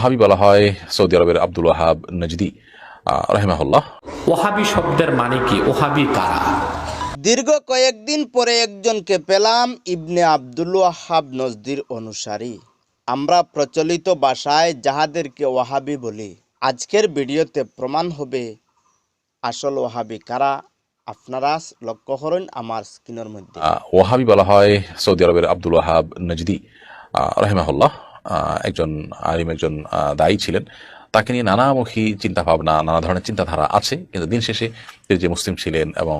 ওহাবি বলা হয় সৌদি আরবের আব্দুল ওয়াহাব নজদি রহমাহুল্লাহ। ওহাবি শব্দের মানে কি? ওহাবি কারা? দীর্ঘ কয়েকদিন পরে একজনকে পেলাম ইবনে আব্দুল ওয়াহাব নজদির অনুসারী। আমরা প্রচলিত ভাষায় যাহাদেরকে ওয়াহাবি বলি। আজকের ভিডিওতে প্রমাণ হবে আসল ওয়াহাবি কারা। আপনারা লক্ষ্য করেন আমার স্ক্রিনের মধ্যে। ওহাবি বলা হয় সৌদি আরবের আব্দুল ওয়াহাব নজদি রহমাহুল্লাহ। একজন আলিম, একজন দায়ী ছিলেন। তাকে নিয়ে নানামুখী চিন্তা ভাবনা নানা ধরনের চিন্তাধারা আছে। কিন্তু দিন শেষে তিনি যে মুসলিম ছিলেন এবং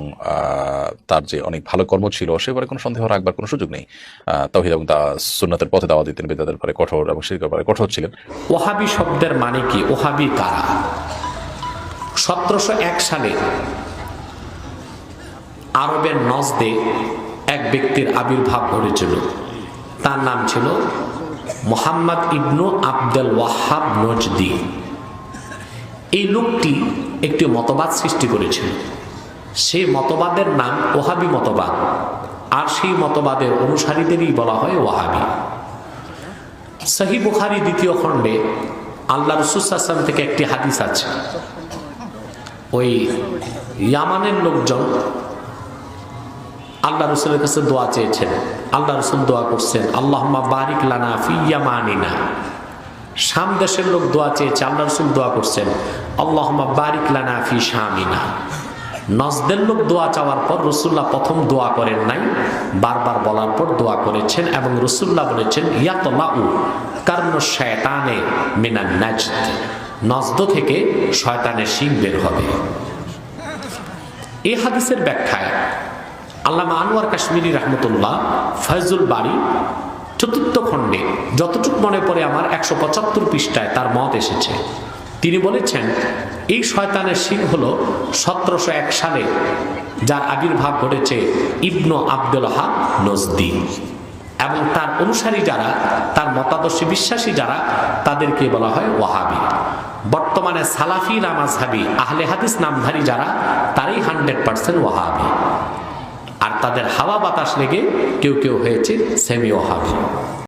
তার যে অনেক ভালো কর্ম ছিল, সে ব্যাপারে কোনো সন্দেহ রাখবার কোনো সুযোগ নেই। তৌহিদ এবং তা সুন্নাতের পথে দাওয়া দিতেন বেদাদের পরে কঠোর এবং শিরকের পরে কঠোর ছিলেন। ওহাবি শব্দের মানে কি? ওহাবি কারা? সতেরোশো এক সালে আরবের নজদে এক ব্যক্তির আবির্ভাব ঘটেছিল। তার নাম ছিল মোহাম্মদ ইবনু আব্দুল ওয়াহাব নজদি। এই লোকটি একটি মতবাদ সৃষ্টি করেছিল। সেই মতবাদের নাম ওহাবি মতবাদ। আর সেই মতবাদের অনুসারীদেরই বলা হয় ওয়াহাবি। সহি বুখারি দ্বিতীয় খণ্ডে আল্লাহ রসুলাম থেকে একটি হাদিস আছে। ওই ইয়ামানের লোকজন আল্লাহ রসুলের কাছে দোয়া চেয়েছেন। আল্লাহ রসুল দোয়া করছেন আল্লাহ বারিক লানা ফি ইয়ামানিনা। শাম দেশের লোক দোয়া চেয়েছে, আল্লাহ রসুল দোয়া করছেন আল্লাহ বারিক লানা ফি শামিনা। নজদের লোক দোয়া চাওয়ার পর রসুল্লাহ প্রথম দোয়া করেন নাই, বারবার বলার পর দোয়া করেছেন এবং রসুল্লাহ বলেছেন, ইয়াতলাউ কারণ শয়তানে মিনান নাজদ। নজদ থেকে শয়তানের শিং বের হবে। এই হাদিসের ব্যাখ্যায় আল্লামা আনোয়ার কাশ্মীরি রহমতুল্লাহ ফয়জুল বাড়ি চতুর্থ খণ্ডে যতটুক মনে পড়ে আমার একশো পঁচাত্তর পৃষ্ঠায় তার মত এসেছে। তিনি বলেছেন, এই শয়তানের শিং হল সতেরোশো এক সালে, যার আবির্ভাব ঘটেছে ইবনু আব্দুল হাব নজদি এবং তার অনুসারী যারা, তার মতাদর্শী বিশ্বাসী যারা, তাদেরকে বলা হয় ওয়াহাবি। বর্তমানে সালাফি নামাজহাবি আহলে হাদিস নামধারী যারা, তারই হান্ড্রেড পার্সেন্ট ওয়াহাবি। আর তাদের হাওয়া বাতাস লেগে কেউ কেউ হয়েছে সেমি ওয়াহাবি